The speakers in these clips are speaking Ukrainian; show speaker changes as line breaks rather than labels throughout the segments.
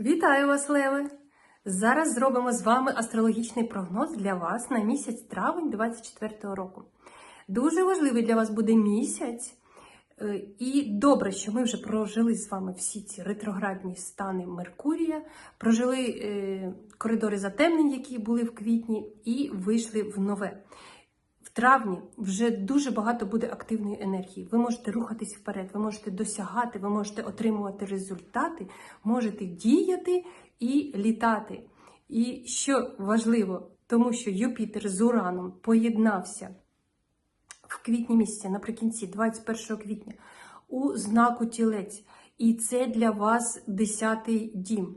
Вітаю вас, Леви! Зараз зробимо з вами астрологічний прогноз для вас на місяць травень 2024 року. Дуже важливий для вас буде місяць, е, і добре, що ми вже прожили з вами всі ці ретроградні стани Меркурія, прожили е, коридори затемнень, які були в квітні, і вийшли в нове. Травні вже дуже багато буде активної енергії. Ви можете рухатись вперед, ви можете досягати, ви можете отримувати результати, можете діяти і літати. І що важливо, тому що Юпітер з Ураном поєднався в квітні місяця, наприкінці 21 квітня, у знаку тілець. І це для вас 10-й дім.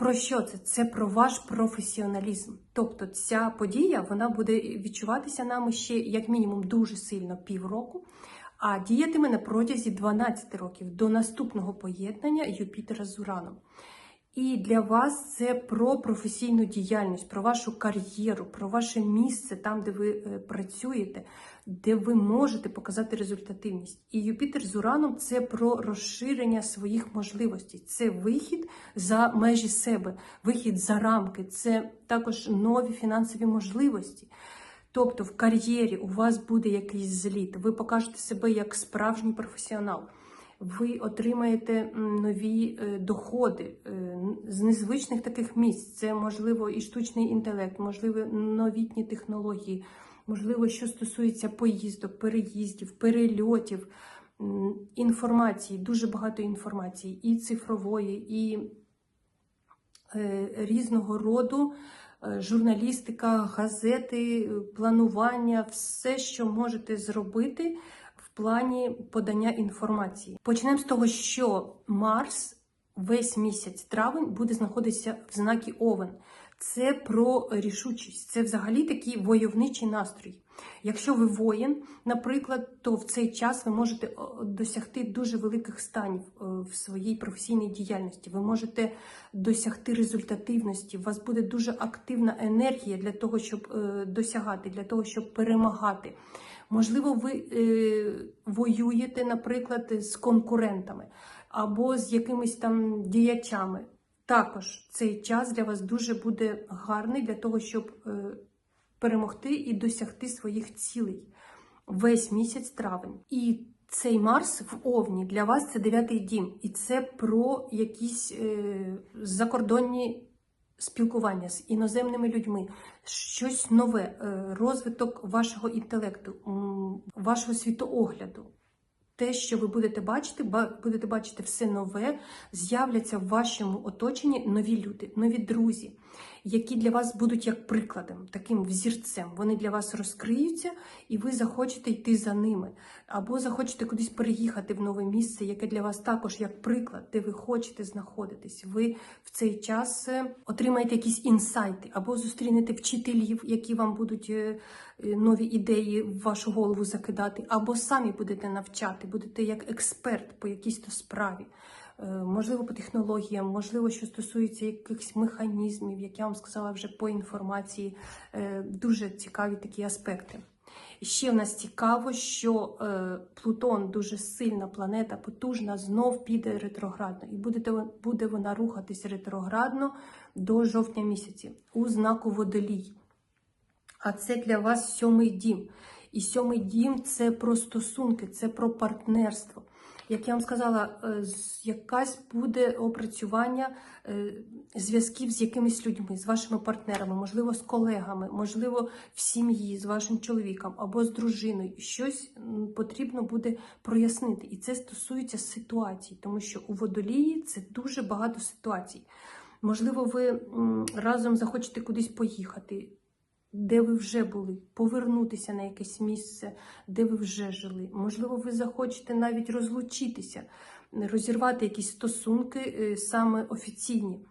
Про що це? Це про ваш професіоналізм. Тобто ця подія вона буде відчуватися нами ще як мінімум дуже сильно півроку, а діятиме на протязі 12 років до наступного поєднання Юпітера з Ураном. І для вас це про професійну діяльність, про вашу кар'єру, про ваше місце там, де ви е, працюєте, де ви можете показати результативність. І Юпітер з Ураном це про розширення своїх можливостей, це вихід за межі себе, вихід за рамки, це також нові фінансові можливості. Тобто в кар'єрі у вас буде якийсь зліт, ви покажете себе як справжній професіонал ви отримаєте нові е, доходи е, з незвичних таких місць. Це можливо і штучний інтелект, можливо, новітні технології, можливо, що стосується поїздок, переїздів, перельотів, інформації, дуже багато інформації, і цифрової, і е, різного роду. Журналістика, газети, планування, все, що можете зробити плані подання інформації. Почнемо з того, що Марс весь місяць травень буде знаходитися в знакі Овен. Це про рішучість, це взагалі такий войовничий настрій. Якщо ви воїн, наприклад, то в цей час ви можете досягти дуже великих станів е, в своїй професійній діяльності. Ви можете досягти результативності. У вас буде дуже активна енергія для того, щоб е, досягати, для того, щоб перемагати. Можливо, ви е, воюєте, наприклад, з конкурентами або з якимись там діячами. Також цей час для вас дуже буде гарний для того, щоб е, перемогти і досягти своїх цілей весь місяць травень. І цей Марс в Овні для вас це дев'ятий дім, і це про якісь е, закордонні спілкування з іноземними людьми, щось нове, е, розвиток вашого інтелекту, вашого світоогляду. Те, що ви будете бачити, ба- будете бачити все нове, з'являться в вашому оточенні нові люди, нові друзі, які для вас будуть як прикладом, таким взірцем. Вони для вас розкриються, і ви захочете йти за ними. Або захочете кудись переїхати в нове місце, яке для вас також як приклад, де ви хочете знаходитись. Ви в цей час е, отримаєте якісь інсайти, або зустрінете вчителів, які вам будуть е, е, нові ідеї в вашу голову закидати, або самі будете навчати, будете як експерт по якійсь то справі. Е, Можливо, по технологіям, можливо, що стосується якихось механізмів, як я вам сказала вже по інформації, Е, дуже цікаві такі аспекти. Ще в нас цікаво, що е, Плутон дуже сильна планета, потужна, знов піде ретроградно. І буде, буде вона рухатись ретроградно до жовтня місяці у знаку водолій. А це для вас сьомий дім. І сьомий дім це про стосунки, це про партнерство. Як я вам сказала, е, якась буде опрацювання е, зв'язків з якимись людьми, з вашими партнерами, можливо, з колегами, можливо, в сім'ї, з вашим чоловіком або з дружиною. Щось потрібно буде прояснити. І це стосується ситуацій, тому що у водолії це дуже багато ситуацій. Можливо, ви разом захочете кудись поїхати, де ви вже були, повернутися на якесь місце, де ви вже жили. Можливо, ви захочете навіть розлучитися, розірвати якісь стосунки е, саме офіційні.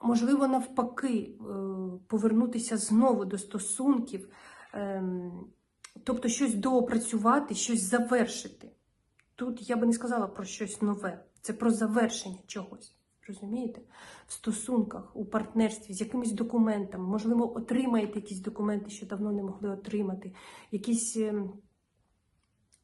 Можливо, навпаки, е, повернутися знову до стосунків, ем, тобто щось доопрацювати, щось завершити. Тут я би не сказала про щось нове, це про завершення чогось. Розумієте? В стосунках, у партнерстві з якимись документами, можливо, отримаєте якісь документи, що давно не могли отримати, якісь ем,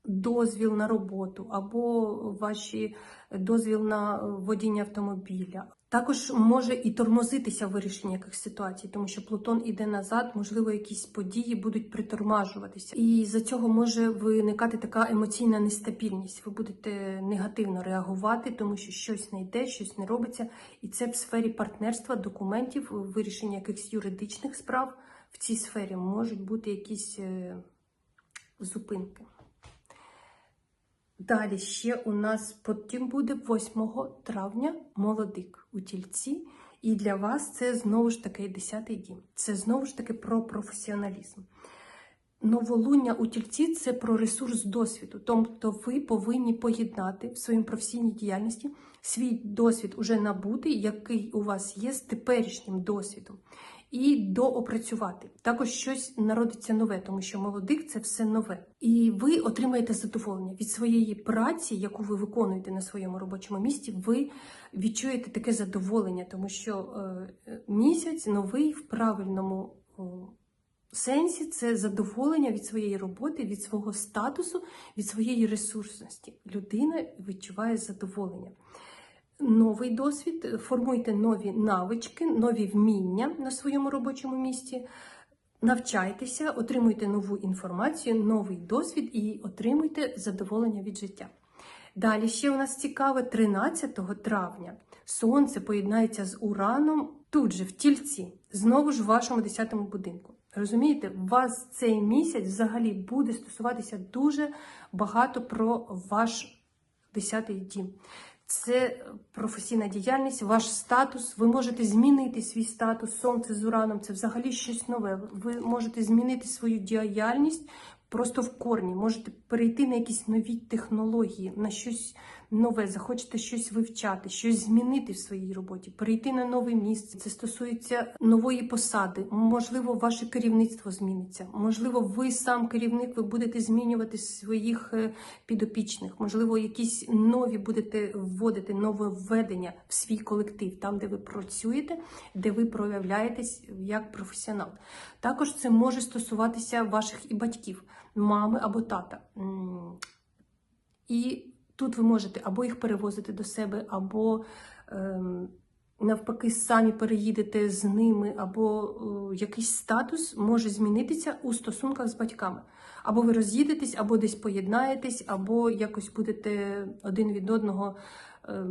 дозвіл на роботу або ваші дозвіл на водіння автомобіля. Також може і тормозитися вирішення якихось ситуацій, тому що Плутон іде назад, можливо, якісь події будуть притормажуватися. І за цього може виникати така емоційна нестабільність. Ви будете негативно реагувати, тому що щось не йде, щось не робиться. І це в сфері партнерства, документів, вирішення якихось юридичних справ в цій сфері можуть бути якісь е, зупинки. Далі ще у нас потім буде 8 травня молодик у тільці. І для вас це знову ж таки 10-й дім. Це знову ж таки про професіоналізм. Новолуння у тільці це про ресурс досвіду. Тобто ви повинні поєднати в своїй професійній діяльності свій досвід уже набутий, який у вас є з теперішнім досвідом, і доопрацювати. Також щось народиться нове, тому що молодик це все нове. І ви отримаєте задоволення від своєї праці, яку ви виконуєте на своєму робочому місці. Ви відчуєте таке задоволення, тому що е, місяць новий в правильному. сенсі це задоволення від своєї роботи, від свого статусу, від своєї ресурсності. Людина відчуває задоволення. Новий досвід, формуйте нові навички, нові вміння на своєму робочому місці. Навчайтеся, отримуйте нову інформацію, новий досвід і отримуйте задоволення від життя. Далі ще у нас цікаве 13 травня. Сонце поєднається з Ураном тут же, в тільці, знову ж в вашому 10-му будинку. Розумієте, вас цей місяць взагалі буде стосуватися дуже багато про ваш 10-й дім. Це професійна діяльність, ваш статус. Ви можете змінити свій статус. Сонце з ураном це взагалі щось нове. Ви можете змінити свою діяльність просто в корні. Можете перейти на якісь нові технології, на щось нове, захочете щось вивчати, щось змінити в своїй роботі, перейти на нове місце. Це стосується нової посади. Можливо, ваше керівництво зміниться. Можливо, ви сам керівник, ви будете змінювати своїх е, підопічних. Можливо, якісь нові будете вводити нове введення в свій колектив, там, де ви працюєте, де ви проявляєтесь як професіонал. Також це може стосуватися ваших і батьків, мами або тата. І тут ви можете або їх перевозити до себе, або ем, навпаки самі переїдете з ними, або е, якийсь статус може змінитися у стосунках з батьками. Або ви роз'їдетесь, або десь поєднаєтесь, або якось будете один від одного е,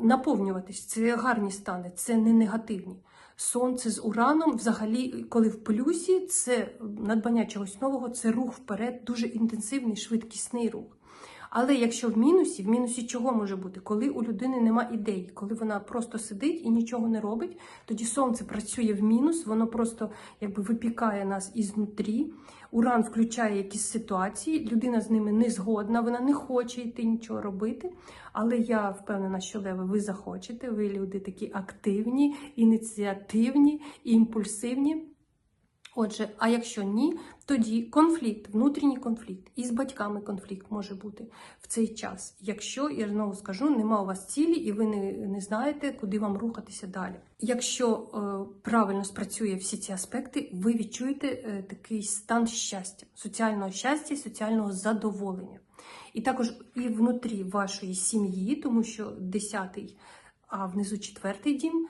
наповнюватись. Це гарні стани, це не негативні. Сонце з ураном, взагалі, коли в плюсі, це надбання чогось нового, це рух вперед, дуже інтенсивний, швидкісний рух. Але якщо в мінусі, в мінусі чого може бути? Коли у людини нема ідей, коли вона просто сидить і нічого не робить, тоді сонце працює в мінус, воно просто якби випікає нас ізнутрі. Уран включає якісь ситуації, людина з ними не згодна, вона не хоче йти нічого робити. Але я впевнена, що Леви, ви захочете, ви люди такі активні, ініціативні, імпульсивні. Отже, а якщо ні, тоді конфлікт, внутрішній конфлікт, і з батьками конфлікт може бути в цей час. Якщо, я знову скажу, нема у вас цілі і ви не, не знаєте, куди вам рухатися далі. Якщо е, правильно спрацює всі ці аспекти, ви відчуєте е, такий стан щастя, соціального щастя, соціального задоволення. І також і внутрі вашої сім'ї, тому що 10-й, а внизу 4-й дім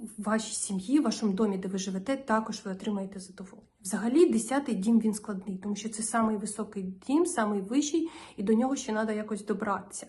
в вашій сім'ї, в вашому домі, де ви живете, також ви отримаєте задоволення. Взагалі, 10-й дім він складний, тому що це самий високий дім, самий вищий, і до нього ще треба якось добратися.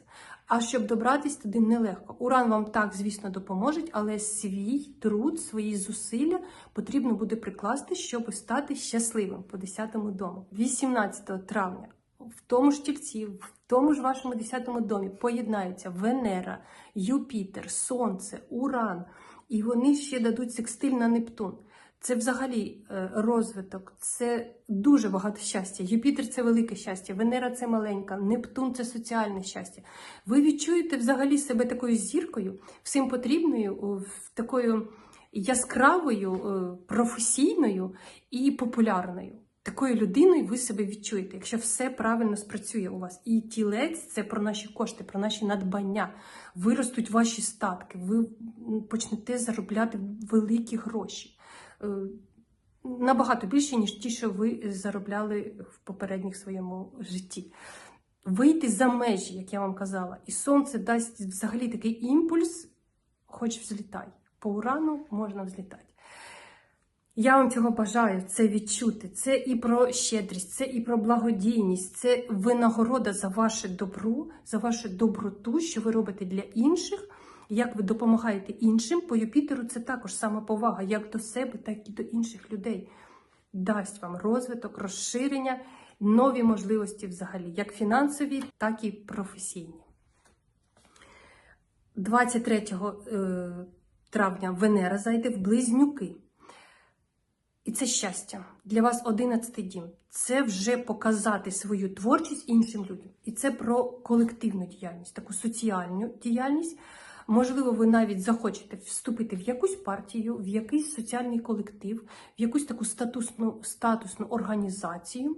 А щоб добратись туди нелегко. Уран вам так, звісно, допоможе, але свій труд, свої зусилля потрібно буде прикласти, щоб стати щасливим по 10-му дому. 18 травня в тому ж тільці, в тому ж вашому 10-му домі поєднаються Венера, Юпітер, Сонце, Уран, і вони ще дадуть секстиль на Нептун. Це взагалі е, розвиток, це дуже багато щастя. Юпітер це велике щастя, Венера це маленька, Нептун це соціальне щастя. Ви відчуєте взагалі себе такою зіркою, всім потрібною, такою яскравою, е, професійною і популярною. Такою людиною ви себе відчуєте, якщо все правильно спрацює у вас. І тілець це про наші кошти, про наші надбання. Виростуть ваші статки, ви почнете заробляти великі гроші. Е, набагато більше, ніж ті, що ви заробляли в попередніх своєму житті. Вийти за межі, як я вам казала, і сонце дасть взагалі такий імпульс, хоч взлітай. По урану можна взлітати. Я вам цього бажаю, це відчути. Це і про щедрість, це і про благодійність, це винагорода за ваше добро, за вашу доброту, що ви робите для інших, як ви допомагаєте іншим. По Юпітеру це також самоповага, як до себе, так і до інших людей. Дасть вам розвиток, розширення, нові можливості взагалі, як фінансові, так і професійні. 23 е, травня Венера зайде в близнюки. І це щастя. Для вас 11 дім. Це вже показати свою творчість іншим людям. І це про колективну діяльність, таку соціальну діяльність. Можливо, ви навіть захочете вступити в якусь партію, в якийсь соціальний колектив, в якусь таку статусну, статусну організацію,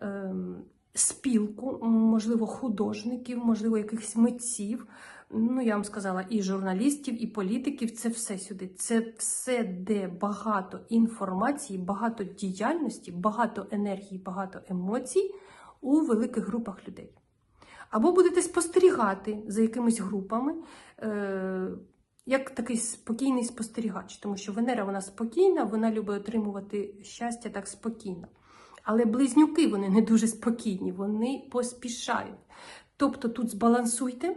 ем, спілку, можливо, художників, можливо, якихось митців. Ну, я вам сказала, і журналістів, і політиків це все сюди. Це все, де багато інформації, багато діяльності, багато енергії, багато емоцій у великих групах людей. Або будете спостерігати за якимись групами, е, як такий спокійний спостерігач, тому що Венера вона спокійна, вона любить отримувати щастя так спокійно. Але близнюки вони не дуже спокійні, вони поспішають. Тобто тут збалансуйте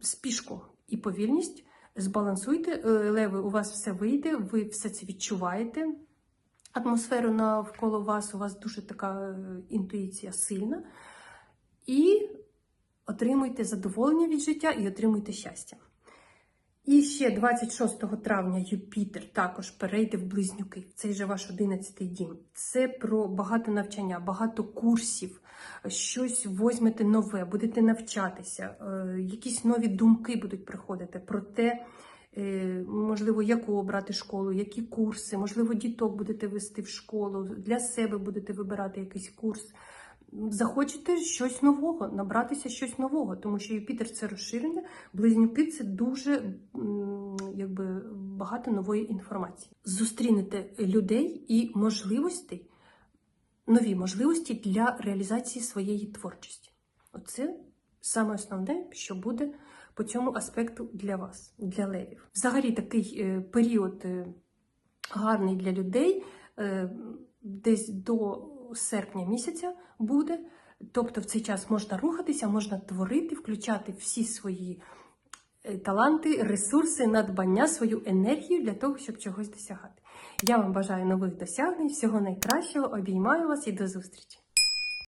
спішку і повільність, збалансуйте, е, леви, у вас все вийде, ви все це відчуваєте. Атмосферу навколо вас, у вас дуже така е, інтуїція сильна. І отримуйте задоволення від життя і отримуйте щастя. І ще 26 травня Юпітер також перейде в близнюки. Цей же ваш 11-й дім. Це про багато навчання, багато курсів, щось возьмете нове, будете навчатися, е, якісь нові думки будуть приходити про те, е, можливо, яку обрати школу, які курси, можливо, діток будете вести в школу, для себе будете вибирати якийсь курс. Захочете щось нового, набратися щось нового, тому що Юпітер це розширення, близнюки це дуже якби, багато нової інформації. Зустрінете людей і можливостей, нові можливості для реалізації своєї творчості. Оце саме основне, що буде по цьому аспекту для вас, для левів. Взагалі такий е, період е, гарний для людей, е, десь до серпня місяця буде. Тобто в цей час можна рухатися, можна творити, включати всі свої е, таланти, ресурси, надбання, свою енергію для того, щоб чогось досягати. Я вам бажаю нових досягнень, всього найкращого, обіймаю вас і до зустрічі!